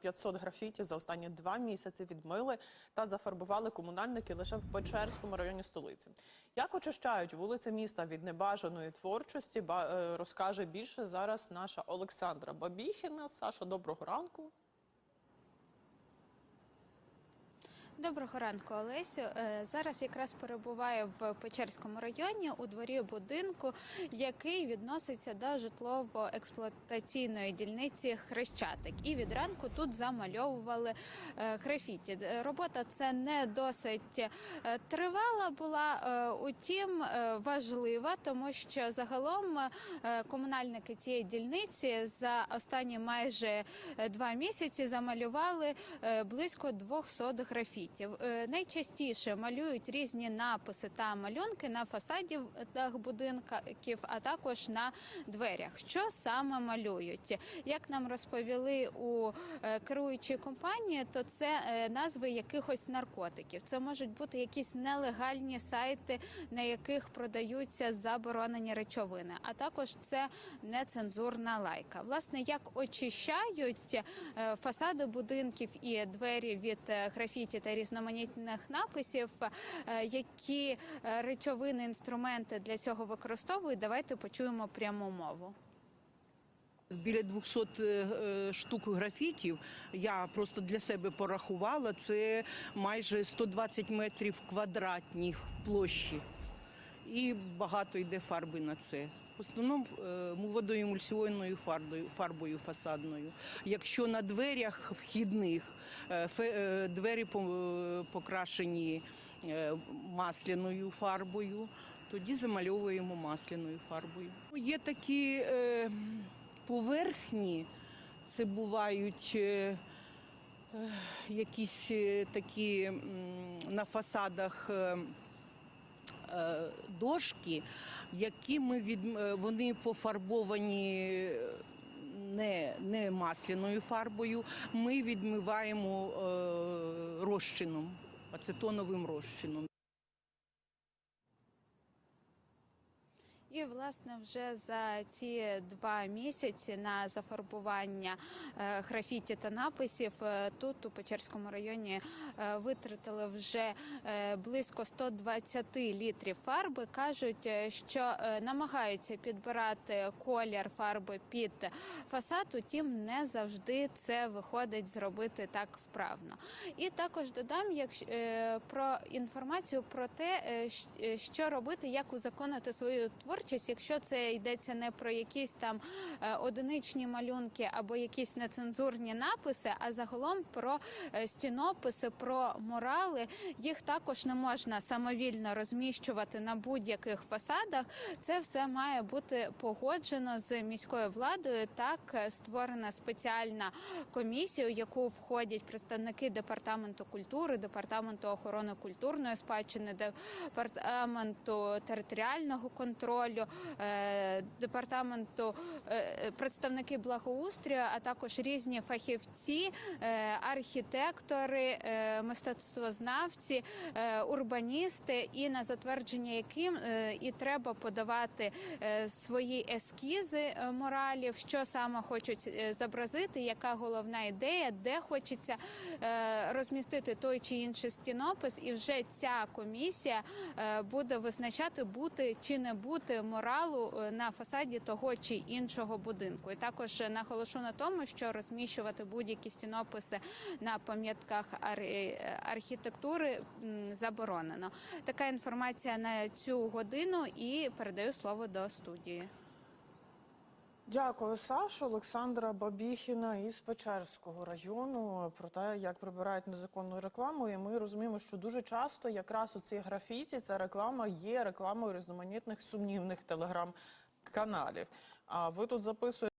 500 графіті за останні два місяці відмили та зафарбували комунальники лише в Печерському районі столиці. Як очищають вулиці міста від небажаної творчості, е, розкаже більше зараз наша Олександра Бабіхіна. Саша, доброго ранку. Доброго ранку, Олесю. Е, Зараз якраз перебуваю в Печерському районі у дворі будинку, який відноситься до житлово-експлуатаційної дільниці Хрещатик. І від ранку тут замальовували е, графіті. Робота це не досить е, тривала була, е, утім е, важлива, тому що загалом е, комунальники цієї дільниці за останні майже е, два місяці замалювали е, близько 200 графітів. Е, Найчастіше малюють різні написи та малюнки на фасадах будинків, а також на дверях. Що саме малюють? Як нам розповіли у е, керуючій компанії, то це е, назви якихось наркотиків. Це можуть бути якісь нелегальні сайти, на яких продаються заборонені речовини, а також це нецензурна лайка. Власне, як очищають е, фасади будинків і двері від е, графіті та різноманітних написів, е, які е, речовини, інструменти для цього використовують, давайте почуємо пряму мову. Біля 200 е, штук графітів я просто для себе порахувала. Це майже 120 метрів квадратні площі. І багато йде фарби на це. В основному е, водоемульсіонною фарбою, фарбою фасадною. Якщо на дверях вхідних е, е, двері покрашені масляною фарбою, тоді замальовуємо масляною фарбою. Є такі поверхні, це бувають якісь такі на фасадах. Е, Дошки, які ми від е, вони пофарбовані е, не, не масляною фарбою. Ми відмиваємо е, розчином, ацетоновим розчином. І власне вже за ці два місяці на зафарбування е, графіті та написів е, тут у Печерському районі е, витратили вже близько 120 літрів фарби. кажуть, що намагаються підбирати колір фарби під фасад, утім не завжди це виходить зробити так вправно. І також додам, е, про інформацію про те, що робити, як узаконити свою творчість, якщо це йдеться не про якісь там е, одиничні малюнки або якісь нецензурні написи, а загалом про е, стінописи, про мурали. Їх також не можна самовільно розміщувати на будь-яких фасадах. Це все має бути погоджено з міською владою. Так е, створена спеціальна комісія, у яку входять представники департаменту культури, департаменту охорони культурної спадщини, департаменту територіального контролю, е, департаменту е, представники благоустрою, а також різні фахівці, е, архітектори, мистецтвознавці, урбаністи, і на затвердження яким і треба подавати свої ескізи моралів, що саме хочуть зобразити, яка головна ідея, де хочеться розмістити той чи інший стінопис, і вже ця комісія буде визначати бути чи не бути моралу е, на фасаді того чи іншого будинку. І також е, наголошу на тому, що розміщувати будь-які стінописи на пам'ятках е, архітектури заборонено. Така інформація на цю годину і передаю слово до студії. Дякую, Сашу. Олександра Бабіхіна із Печерського району про те, як прибирають незаконну рекламу. І ми розуміємо, що дуже часто якраз у цій графіті ця реклама є рекламою різноманітних сумнівних телеграм-каналів. А ви тут записуєте.